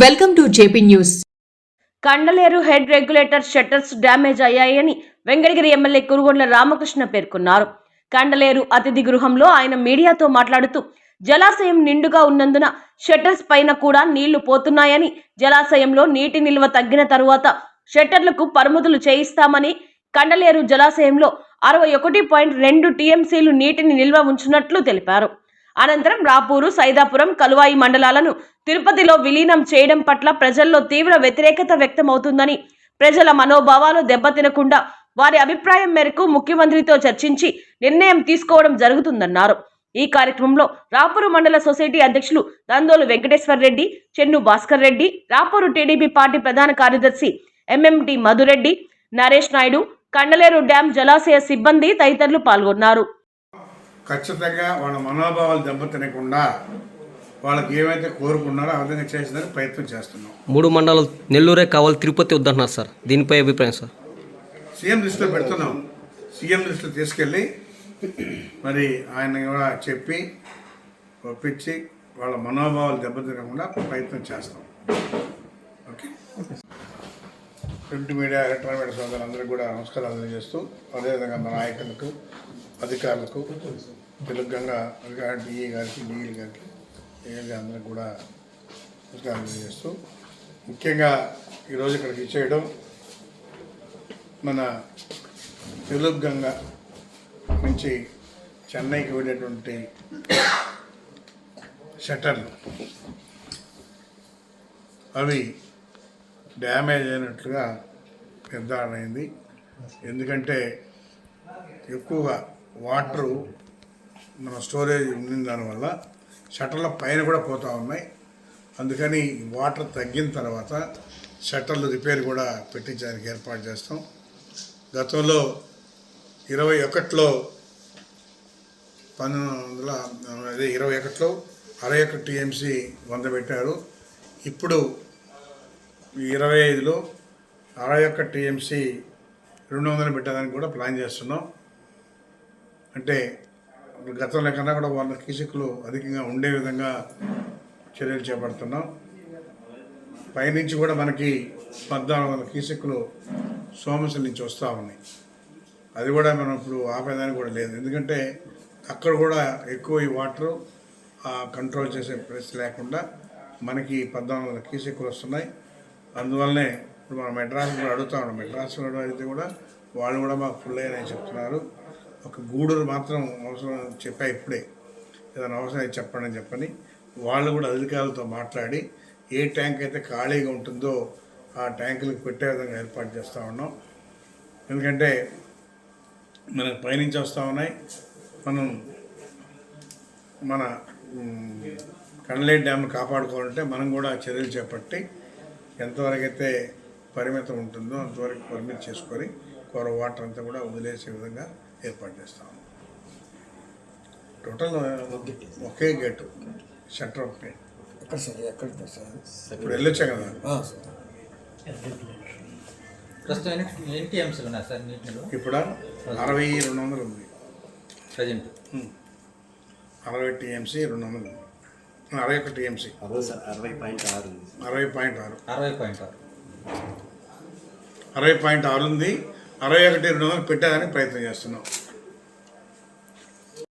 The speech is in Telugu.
Welcome to JP news. Kandaleru head regulator shutters damage అయ్యాయని వెంకటగిరి ఎమ్మెల్యే కురుగొండ్ల రామకృష్ణ పేర్కొన్నారు. కండలేరు అతిథి గృహంలో ఆయన మీడియాతో మాట్లాడుతూ జలాశయం నిండుగా ఉన్నందున షట్టర్స్ పైన కూడా నీళ్ళు పోతున్నాయని జలాశయంలో నీటి నిల్వ తగ్గిన తరువాత షట్టర్లకు పరముదులు చేయిస్తామని కండలేరు జలాశయంలో అరవై ఒకటి పాయింట్ రెండు టీఎంసీలు నీటిని నిల్వ ఉంచినట్లు తెలిపారు. అనంతరం రాపూరు సైదాపురం కలువాయి మండలాలను తిరుపతిలో విలీనం చేయడం పట్ల ప్రజల్లో తీవ్ర వ్యతిరేకత వ్యక్తమవుతుందని ప్రజల మనోభావాలు దెబ్బతినకుండా వారి అభిప్రాయం మేరకు ముఖ్యమంత్రితో చర్చించి నిర్ణయం తీసుకోవడం జరుగుతుందన్నారు. ఈ కార్యక్రమంలో రాపూరు మండల సొసైటీ అధ్యక్షులు దందోలు వెంకటేశ్వర్ రెడ్డి చెన్ను భాస్కర్ రెడ్డి రాపూరు టీడీపీ పార్టీ ప్రధాన కార్యదర్శి ఎంఎంటి మధురెడ్డి నరేష్ నాయుడు కండలేరు డ్యాం జలాశయ సిబ్బంది తదితరులు పాల్గొన్నారు. ఖచ్చితంగా వాళ్ళ మనోభావాలు దెబ్బతినకుండా వాళ్ళకి ఏమైతే కోరుకున్నారో ఆ విధంగా చేసేందుకు ప్రయత్నం చేస్తున్నాం. మూడు మండలాలు నెల్లూరే కావాలి తిరుపతి వద్దంటున్నారు సార్. దీనిపై అభిప్రాయం సార్. సీఎం లిస్టులో పెడుతున్నాం. సీఎం లిస్టులో తీసుకెళ్ళి మరి ఆయన కూడా చెప్పి ఒప్పించి వాళ్ళ మనోభావాలు దెబ్బతినకుండా ప్రయత్నం చేస్తాం. ప్రింట్ మీడియా ఎలక్ట్రానిక్ మీడియా సోదరులందరికీ కూడా నమస్కారాలు తెలియజేస్తూ అదేవిధంగా మన నాయకులకు అధికారులకు తెలుగంగా అధికారి డిఈ గారికి డిఈ గారికి ఏఎల్ అందరికి కూడా నమస్కారాలు తెలియజేస్తూ ముఖ్యంగా ఈరోజు ఇక్కడికి ఇచ్చేయడం మన తెలుగు గంగ నుంచి చెన్నైకి వెళ్ళేటువంటి షట్టర్లు అవి డ్యామేజ్ అయినట్లుగా నిర్ధారణ అయింది ఎందుకంటే ఎక్కువగా వాటరు మన స్టోరేజ్ ఉండిన దానివల్ల షట్టర్ల పైన కూడా పోతూ ఉన్నాయి. అందుకని వాటర్ తగ్గిన తర్వాత షట్టర్లు రిపేర్ కూడా పెట్టించడానికి ఏర్పాటు చేస్తాం. గతంలో ఇరవై ఒకటిలో పంతొమ్మిది వందల అదే ఇరవై ఒకటిలో అరవై ఒకటి టీఎంసీ వంద పెట్టారు. ఇప్పుడు ఇరవై ఐదులో అరవై ఒక్క టీఎంసీ రెండు వందలు పెట్టడానికి కూడా ప్లాన్ చేస్తున్నాం. అంటే గతంలో కన్నా కూడా వంద కీసకులు అధికంగా ఉండే విధంగా చర్యలు చేపడుతున్నాం. పైనుంచి కూడా మనకి పద్నాలుగు వందల కీసకులు సోమశిల నుంచి వస్తూ ఉన్నాయి. అది కూడా మనం ఇప్పుడు ఆపేదానికి కూడా లేదు. ఎందుకంటే అక్కడ కూడా ఎక్కువ ఈ వాటర్ కంట్రోల్ చేసే పరిస్థితి లేకుండా మనకి పద్నాలుగు వందల కీసెక్కులు వస్తున్నాయి. అందువల్లనే ఇప్పుడు మనం మెడ్రాస్ కూడా అడుగుతా ఉన్నాం. మెడ్రాస్ కూడా అయితే కూడా వాళ్ళు కూడా మాకు ఫుల్ అయ్యారని చెప్తున్నారు. ఒక గూడూరు మాత్రం అవసరం చెప్పా ఇప్పుడే. ఏదైనా అవసరం అయితే చెప్పండి అని చెప్పని వాళ్ళు కూడా అధికారులతో మాట్లాడి ఏ ట్యాంక్ అయితే ఖాళీగా ఉంటుందో ఆ ట్యాంకులకు పెట్టే విధంగా ఏర్పాటు చేస్తూ ఉన్నాం. ఎందుకంటే మనకు పైనుంచి వస్తూ ఉన్నాయి. మనం మన కనలేట్ డ్యామ్ను కాపాడుకోవాలంటే మనం కూడా చర్యలు చేపట్టి ఎంతవరకు అయితే పరిమితం ఉంటుందో అంతవరకు పర్మిట్ చేసుకొని కూర వాటర్ అంతా కూడా వదిలేసే విధంగా ఏర్పాటు చేస్తాం టోటల్ ఒకే గేటు. షట్టర్ ఒకటే ఎక్కడ సార్? ఎక్కడ సార్? ఇప్పుడు వెళ్ళొచ్చా కదా. ప్రస్తుతం ఎన్ని టీఎంసీలు ఉన్నాయి సార్ ఇప్పుడు? అరవై రెండు వందలు ఉంది. ప్రజెంట్. అరవై టీఎంసీ రెండు వందలు ఉంది. అరవై ఒక టీఎంసీ. అరవై పాయింట్ ఆరు. అరవై పాయింట్ ఆరు. అరవై పాయింట్ ఆరు. అరవై పాయింట్ ఆరు ఉంది. అరవై ఒకటి రెండు వందలు పెట్టేదానికి ప్రయత్నం చేస్తున్నాం.